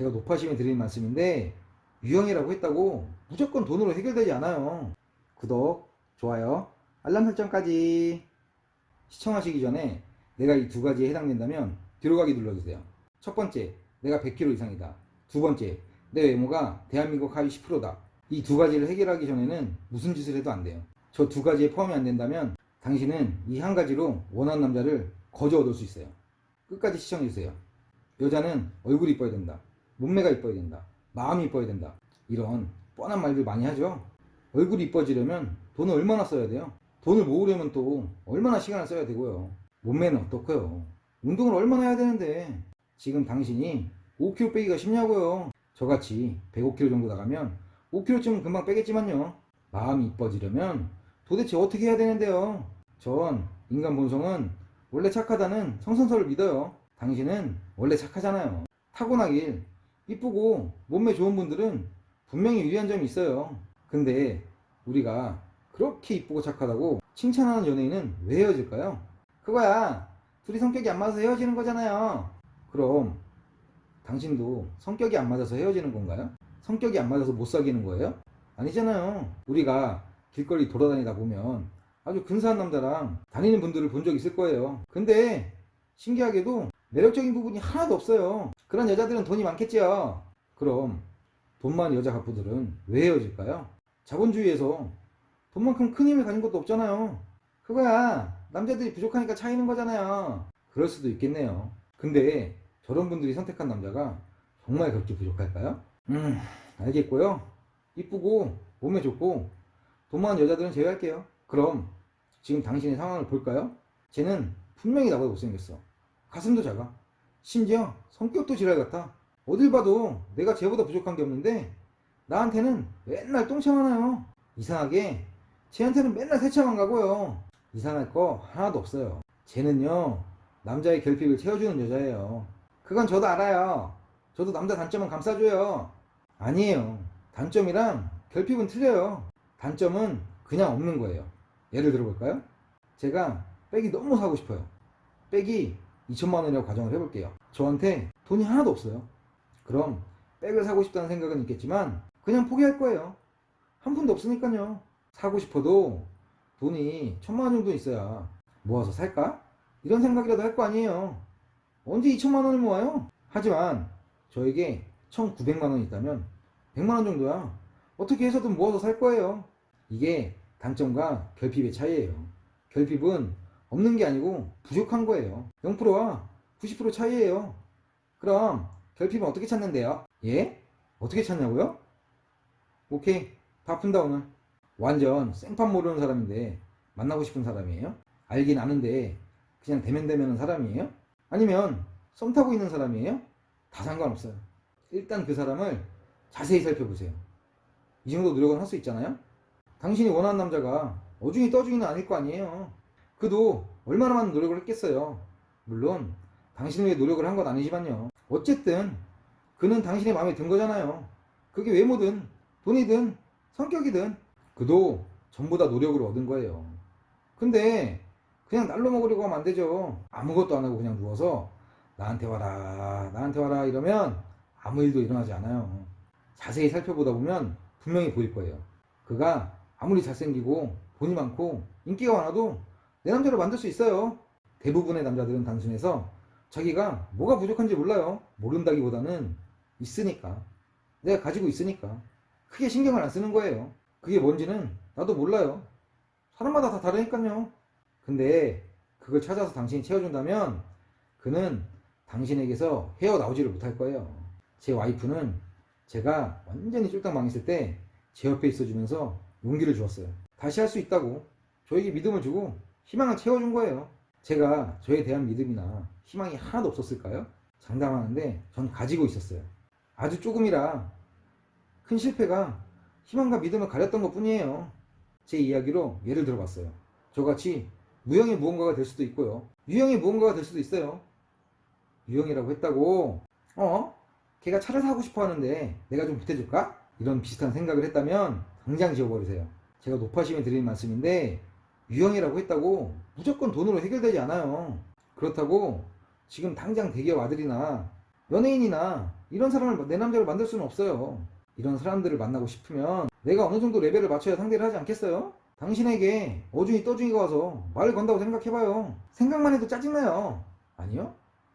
제가 높아심에 드리는 말씀인데 유형이라고 했다고 무조건 돈으로 해결되지 않아요. 구독, 좋아요, 알람 설정까지 시청하시기 전에 내가 이 두 가지에 해당된다면 뒤로 가기 눌러주세요. 첫 번째, 내가 100kg 이상이다. 두 번째, 내 외모가 대한민국 하위 10%다. 이 두 가지를 해결하기 전에는 무슨 짓을 해도 안 돼요. 저 두 가지에 포함이 안 된다면 당신은 이 한 가지로 원하는 남자를 거저 얻을 수 있어요. 끝까지 시청해주세요. 여자는 얼굴이 이뻐야 된다. 몸매가 이뻐야 된다. 마음이 이뻐야 된다. 이런 뻔한 말들 많이 하죠. 얼굴이 이뻐지려면 돈을 얼마나 써야 돼요? 돈을 모으려면 또 얼마나 시간을 써야 되고요. 몸매는 어떻고요? 운동을 얼마나 해야 되는데 지금 당신이 5kg 빼기가 쉽냐고요. 저같이 105kg 정도 나가면 5kg쯤은 금방 빼겠지만요. 마음이 이뻐지려면 도대체 어떻게 해야 되는데요? 전 인간 본성은 원래 착하다는 성선설을 믿어요. 당신은 원래 착하잖아요. 타고나길 이쁘고 몸매 좋은 분들은 분명히 유리한 점이 있어요. 근데 우리가 그렇게 이쁘고 착하다고 칭찬하는 연예인은 왜 헤어질까요? 그거야. 둘이 성격이 안 맞아서 헤어지는 거잖아요. 그럼 당신도 성격이 안 맞아서 헤어지는 건가요? 성격이 안 맞아서 못 사귀는 거예요? 아니잖아요. 우리가 길거리 돌아다니다 보면 아주 근사한 남자랑 다니는 분들을 본 적 있을 거예요. 근데 신기하게도 매력적인 부분이 하나도 없어요. 그런 여자들은 돈이 많겠지요. 그럼 돈 많은 여자 가부들은 왜 헤어질까요? 자본주의에서 돈만큼 큰 힘을 가진 것도 없잖아요. 그거야 남자들이 부족하니까 차이는 거잖아요. 그럴 수도 있겠네요. 근데 저런 분들이 선택한 남자가 정말 그렇게 부족할까요? 음 알겠고요. 이쁘고 몸에 좋고 돈 많은 여자들은 제외할게요. 그럼 지금 당신의 상황을 볼까요? 쟤는 분명히 나보다 못생겼어. 가슴도 작아. 심지어 성격도 지랄 같아. 어딜 봐도 내가 쟤보다 부족한 게 없는데 나한테는 맨날 똥차 많아요. 이상하게 쟤한테는 맨날 세차만 가고요. 이상할 거 하나도 없어요. 쟤는요 남자의 결핍을 채워주는 여자예요. 그건 저도 알아요. 저도 남자 단점은 감싸줘요. 아니에요. 단점이랑 결핍은 틀려요. 단점은 그냥 없는 거예요. 예를 들어볼까요? 제가 백이 너무 사고 싶어요. 백이 2천만 원이라고 가정을 해볼게요. 저한테 돈이 하나도 없어요. 그럼 백을 사고 싶다는 생각은 있겠지만 그냥 포기할 거예요. 한 푼도 없으니까요. 사고 싶어도 돈이 천만 원 정도 있어야 모아서 살까? 이런 생각이라도 할 거 아니에요. 언제 2천만 원을 모아요? 하지만 저에게 1,900만 원이 있다면 100만 원 정도야. 어떻게 해서든 모아서 살 거예요. 이게 단점과 결핍의 차이예요. 결핍은 없는 게 아니고 부족한 거예요. 0%와 90% 차이예요. 그럼 결핍은 어떻게 찾는데요? 예? 어떻게 찾냐고요? 오케이. 다 푼다 오늘. 완전 생판 모르는 사람인데 만나고 싶은 사람이에요? 알긴 아는데 그냥 대면대면한 사람이에요? 아니면 썸 타고 있는 사람이에요? 다 상관없어요. 일단 그 사람을 자세히 살펴보세요. 이 정도 노력은 할 수 있잖아요? 당신이 원하는 남자가 어중이 떠중이는 아닐 거 아니에요. 그도 얼마나 많은 노력을 했겠어요. 물론 당신을 위해 노력을 한 건 아니지만요. 어쨌든 그는 당신의 마음에 든 거잖아요. 그게 외모든 돈이든 성격이든 그도 전부 다 노력으로 얻은 거예요. 근데 그냥 날로 먹으려고 하면 안 되죠. 아무것도 안 하고 그냥 누워서 나한테 와라, 나한테 와라 이러면 아무 일도 일어나지 않아요. 자세히 살펴보다 보면 분명히 보일 거예요. 그가 아무리 잘생기고 돈이 많고 인기가 많아도 내 남자로 만들 수 있어요. 대부분의 남자들은 단순해서 자기가 뭐가 부족한지 몰라요. 모른다기보다는 있으니까. 내가 가지고 있으니까. 크게 신경을 안 쓰는 거예요. 그게 뭔지는 나도 몰라요. 사람마다 다 다르니까요. 근데 그걸 찾아서 당신이 채워준다면 그는 당신에게서 헤어나오지를 못할 거예요. 제 와이프는 제가 완전히 쫄딱 망했을 때 제 옆에 있어주면서 용기를 주었어요. 다시 할 수 있다고 저에게 믿음을 주고 희망을 채워준 거예요. 제가 저에 대한 믿음이나 희망이 하나도 없었을까요? 장담하는데 전 가지고 있었어요. 아주 조금이라 큰 실패가 희망과 믿음을 가렸던 것 뿐이에요. 제 이야기로 예를 들어봤어요. 저같이 무형의 무언가가 될 수도 있고요. 유형의 무언가가 될 수도 있어요. 유형이라고 했다고, 어? 걔가 차를 사고 싶어 하는데 내가 좀 보태줄까? 이런 비슷한 생각을 했다면 당장 지워버리세요. 제가 높아심에 드리는 말씀인데 유형이라고 했다고 무조건 돈으로 해결되지 않아요. 그렇다고 지금 당장 대기업 아들이나 연예인이나 이런 사람을 내 남자로 만들 수는 없어요. 이런 사람들을 만나고 싶으면 내가 어느 정도 레벨을 맞춰야 상대를 하지 않겠어요? 당신에게 어중이 떠중이가 와서 말을 건다고 생각해봐요. 생각만 해도 짜증나요. 아니요?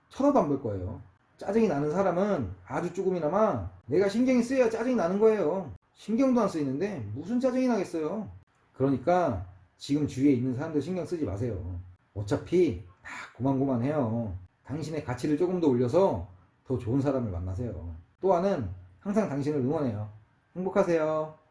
쳐다도 안 볼 거예요. 짜증이 나는 사람은 아주 조금이나마 내가 신경이 쓰여야 짜증이 나는 거예요. 신경도 안 쓰이는데 무슨 짜증이 나겠어요. 그러니까 지금 주위에 있는 사람들 신경 쓰지 마세요. 어차피 다 고만고만해요. 당신의 가치를 조금 더 올려서 더 좋은 사람을 만나세요. 또한은 항상 당신을 응원해요. 행복하세요.